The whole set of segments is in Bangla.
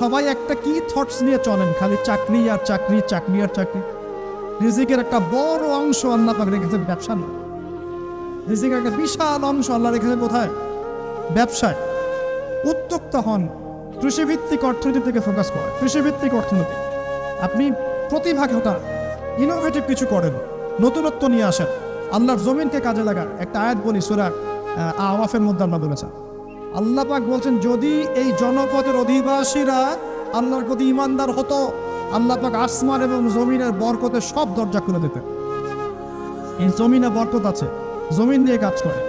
সবাই একটা কি থটস নিয়ে চলেন? খালি চাকরি আর চাকরি চাকরি আর চাকরি। রিজিকের একটা বড় অংশ আল্লাহ পাক রেখেছেন ব্যবসা না রিজিকের একটা বিশাল অংশ আল্লাহ রেখেছেন কোথায়? ব্যবসায়। উদ্যোক্তা হন কৃষিভিত্তিক অর্থনীতি থেকে ফোকাস করেন কৃষিভিত্তিক অর্থনীতি। আপনি প্রতিভা ঘটান ইনোভেটিভ কিছু করেন, নতুনত্ব নিয়ে আসেন। আল্লাহর জমিনকে কাজে লাগান। একটা আয়াত বলি, সুরা আওয়াফের মধ্যে আল্লাহ বলেছেন আল্লাহ পাক বলছেন, যদি এই জনপদের অধিবাসীরা আল্লাহর প্রতি ইমানদার হতো, আল্লাহ পাক আসমান এবং জমিনের বরকতে সব দরজা খুলে দিতেন। এই জমিনে বরকত আছে, জমিন দিয়ে কাজ করে,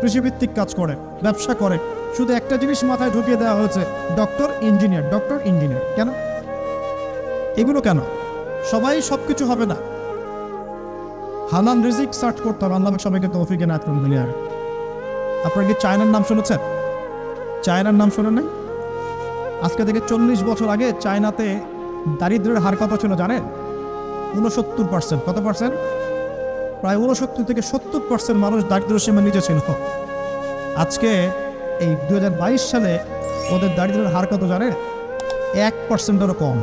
কৃষিভিত্তিক কাজ করে, ব্যবসা করে। শুধু একটা জিনিস মাথায় ঢুকিয়ে দেওয়া হয়েছে, ডক্টর ইঞ্জিনিয়ার ডক্টর ইঞ্জিনিয়ার। কেন? এগুলো কেন? সবাই সব কিছু হবে না। হালাল রিজিক সার্চ করতে হবে। আল্লাহ সবাইকে তৌফিকে নাথ দুনিয়ার। আপনারা কি চায়নার নাম শুনেছেন? চায়নার নাম শোনেন নাই? আজকে থেকে চল্লিশ বছর আগে চায়নাতে দারিদ্রের হার কত ছিল জানেন? উনসত্তর পার্সেন্ট কত পার্সেন্ট প্রায় উনসত্তর থেকে সত্তর পার্সেন্ট মানুষ দারিদ্র সীমা নিচে ছিল। আজকে এই দু হাজার বাইশ সালে ওদের দারিদ্রের হার কত জানে এক পার্সেন্টেরও কম।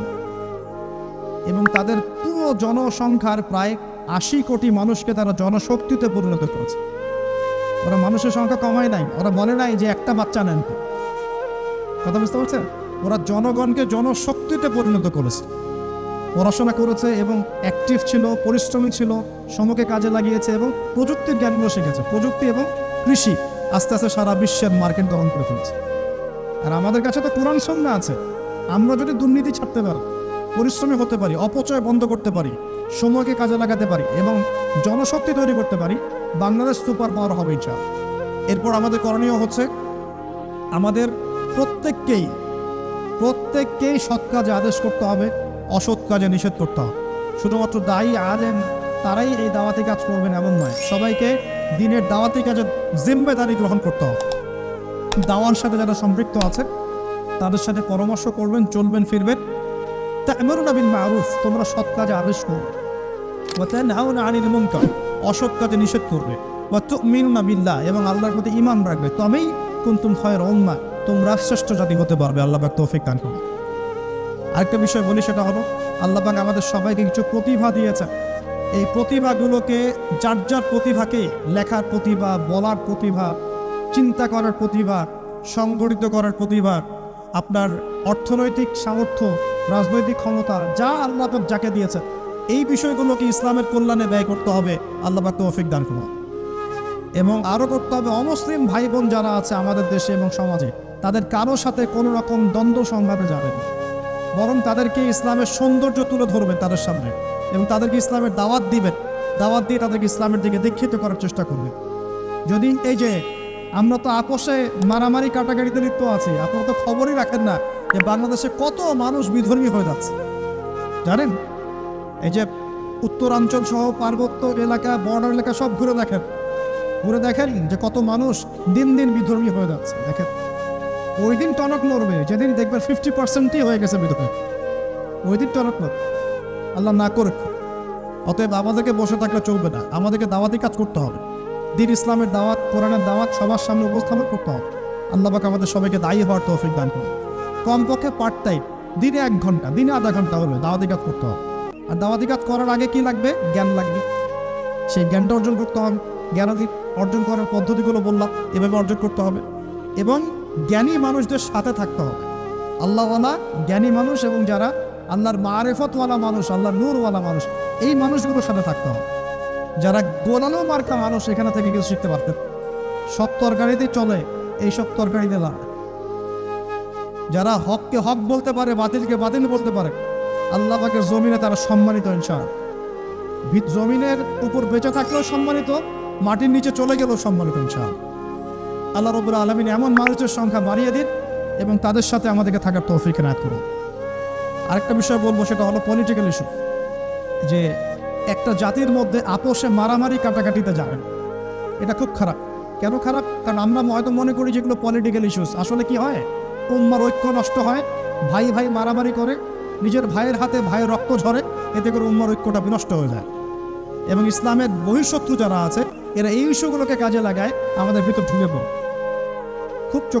এবং তাদের পুরো জনসংখ্যার প্রায় আশি কোটি মানুষকে তারা জনশক্তিতে পরিণত করেছে। ওরা মানুষের সংখ্যা কমায় নাই। ওরা বলে নাই যে একটা বাচ্চা নেন। কথা বুঝতে পারছেন ওরা জনগণকে জনশক্তিতে পরিণত করেছে। পড়াশোনা করেছে এবং অ্যাক্টিভ ছিল, পরিশ্রমী ছিল, সমকে কাজে লাগিয়েছে এবং প্রযুক্তির জ্ঞানগুলো শিখেছে। প্রযুক্তি এবং কৃষি আস্তে আস্তে সারা বিশ্বের মার্কেট গ্রহণ করে ফেলেছে। আর আমাদের কাছে তো কোরআন সন্ধ্যা আছে। আমরা যদি দুর্নীতি ছাড়তে পারি, পরিশ্রমী হতে পারি, অপচয় বন্ধ করতে পারি, সময়কে কাজে লাগাতে পারি এবং জনশক্তি তৈরি করতে পারি, বাংলাদেশ সুপার পাওয়ার হবে ইচ্ছা এরপর আমাদের করণীয় হচ্ছে আমাদের প্রত্যেককেই প্রত্যেককেই সৎ কাজে আদেশ করতে হবে, অসৎ কাজে নিষেধ করতে হবে। শুধুমাত্র দায়ী আলেম তারাই এই দাওয়াতি কাজ করবেন এমন নয়। সবাইকে দিনের দাওয়াতি কাজের জিম্মেদারি গ্রহণ করতে হবে। দাওয়ার সাথে যারা সম্পৃক্ত আছে, তাদের সাথে পরামর্শ করবেন, চলবেন, ফিরবেন। তা এমন বিল মারুফ, তোমরা সৎ কাজে আদেশ করো। ওয়াতানহাউনা অসৎ কাজে নিষেধ করবে। ওয়া তুমিনুনা বিল্লাহ, এবং আল্লাহর প্রতি ইমান রাখবে। তবেই কুনতুম খায়রা উম্মাহ। তোমরা শ্রেষ্ঠ জাতি হতে পারবে, আল্লাহ পাক তৌফিক দান করুন। আরেকটা বিষয় বলি, সেটা হলো, আল্লাহ পাক আমাদের সবাইকে কিছু প্রতিভা দিয়েছেন। এই প্রতিভাগুলোকে, যার যার প্রতিভাকে, লেখার প্রতিভা, বলার প্রতিভা, চিন্তা করার প্রতিভা, সংগঠিত করার প্রতিভা, আপনার অর্থনৈতিক সামর্থ্য, রাজনৈতিক ক্ষমতা, যা আল্লাহ যাকে দিয়েছেন, এই বিষয়গুলোকে ইসলামের কল্যাণে ব্যয় করতে হবে, আল্লাহ তৌফিক দান করুন। এবং আরও করতে হবে অমুসলিম ভাই বোন যারা আছে আমাদের দেশে এবং সমাজে, তাদের কারোর সাথে কোনো রকম দ্বন্দ্ব সংঘাতে না। বরং তাদেরকে ইসলামের সৌন্দর্য তুলে ধরবেন তাদের সামনে এবং তাদেরকে ইসলামের দাওয়াত দিবেন দাওয়াত দিয়ে তাদেরকে ইসলামের দিকে দীক্ষিত করার চেষ্টা করবেন যদি এই যে আমরা তো আপোষে মারামারি কাটাকাটিতে লিপ্ত আছি, আপনারা তো খবরই রাখেন না যে বাংলাদেশে কত মানুষ বিধর্মী হয়ে যাচ্ছে। জানেন? এই যে উত্তরাঞ্চল সহ পার্বত্য এলাকা, বর্ডার এলাকা সব ঘুরে দেখেন। ঘুরে দেখেন যে কত মানুষ দিন দিন বিধর্মী হয়ে যাচ্ছে। দেখেন, ওই দিন টনক নড়বে, যেদিন দেখবেন ফিফটি পার্সেন্টই হয়ে গেছে বিধর্মী। ওই দিন টনক নড়বে। আল্লাহ না করুক। অতএব আমাদেরকে বসে থাকলে চলবে না। আমাদেরকে দাওয়াতি কাজ করতে হবে। দিন ইসলামের দাওয়াত, কোরআনের দাওয়াত সবার সামনে উপস্থাপন করতে হবে। আল্লাহ পাক আমাদের সবাইকে দায়ী হওয়ার তৌফিক দান করুন। কমপক্ষে পার্ট টাইম দিনে এক ঘণ্টা, দিনে আধা ঘণ্টা হলে দাওয়াতি কাজ করতে হবে। আর দাওয়াতি কাজ করার আগে কি লাগবে? জ্ঞান লাগবে। সেই জ্ঞানটা অর্জন করতে হবে জ্ঞান অর্জন করার পদ্ধতিগুলো বললাম, এভাবে অর্জন করতে হবে। এবং জ্ঞানী মানুষদের সাথে থাকতে হবে। আল্লাহওয়ালা জ্ঞানী মানুষ এবং যারা আল্লাহর মারেফতওয়ালা মানুষ, আল্লাহর নূরওয়ালা মানুষ, এই মানুষগুলোর সাথে থাকতে হবে। যারা গোলানো মার্কা মানুষ, এখানে থেকে কিছু শিখতে পারতেন। সব তরকারিতেই চলে, এইসব তরকারিতে লাভ যারা হককে হক বলতে পারে, বাতিলকে বাতিল বলতে পারে, আল্লাহ পাকের জমিনে তারা সম্মানিত ভিত জমিনের উপর বেঁচে থাকলেও সম্মানিত মাটির নিচে চলে গেলেও সম্মানিত ইনশাআল্লাহ। আল্লাহ রবুল আলমিন এমন মানুষের সংখ্যা বাড়িয়ে দিন এবং তাদের সাথে আমাদেরকে থাকার তৌফিক নায়ত করুন। আরেকটা বিষয় বলব, সেটা হলো পলিটিক্যাল ইস্যু যে একটা জাতির মধ্যে আপোষে মারামারি কাটাকাটিতে যাবেন। এটা খুব খারাপ। কেন খারাপ? কারণ আমরা হয়তো মনে করি যেগুলো পলিটিক্যাল ইস্যুস আসলে কি হয়? উম্মার ঐক্য নষ্ট হয়, ভাই ভাই মারামারি করে, নিজের ভাইয়ের হাতে ভাইয়ের রক্ত ঝরে, এতে করে উম্মার ঐক্যটা বিনষ্ট হয়ে যায়। এবং ইসলামের বহিঃশত্রু যারা আছে এরা এই ইস্যুগুলোকে কাজে লাগায় আমাদের ভিতর ঢুকে খুব চোখ